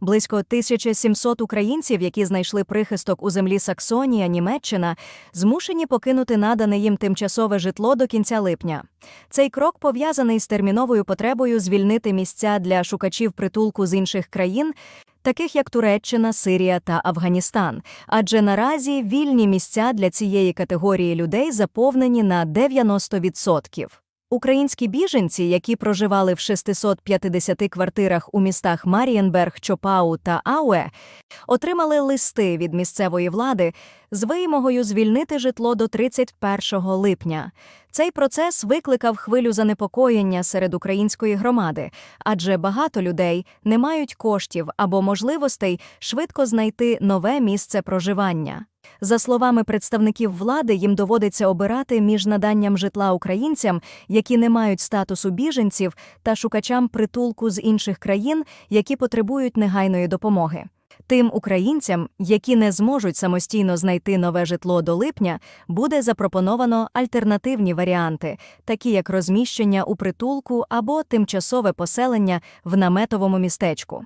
Близько 1700 українців, які знайшли прихисток у землі Саксонія, Німеччина, змушені покинути надане їм тимчасове житло до кінця липня. Цей крок пов'язаний з терміновою потребою звільнити місця для шукачів притулку з інших країн, таких як Туреччина, Сирія та Афганістан. Адже наразі вільні місця для цієї категорії людей заповнені на 90%. Українські біженці, які проживали в 650 квартирах у містах Марієнберг, Чопау та Ауе, отримали листи від місцевої влади з вимогою звільнити житло до 31 липня. Цей процес викликав хвилю занепокоєння серед української громади, адже багато людей не мають коштів або можливостей швидко знайти нове місце проживання. За словами представників влади, їм доводиться обирати між наданням житла українцям, які не мають статусу біженців, та шукачам притулку з інших країн, які потребують негайної допомоги. Тим українцям, які не зможуть самостійно знайти нове житло до липня, буде запропоновано альтернативні варіанти, такі як розміщення у притулку або тимчасове поселення в наметовому містечку.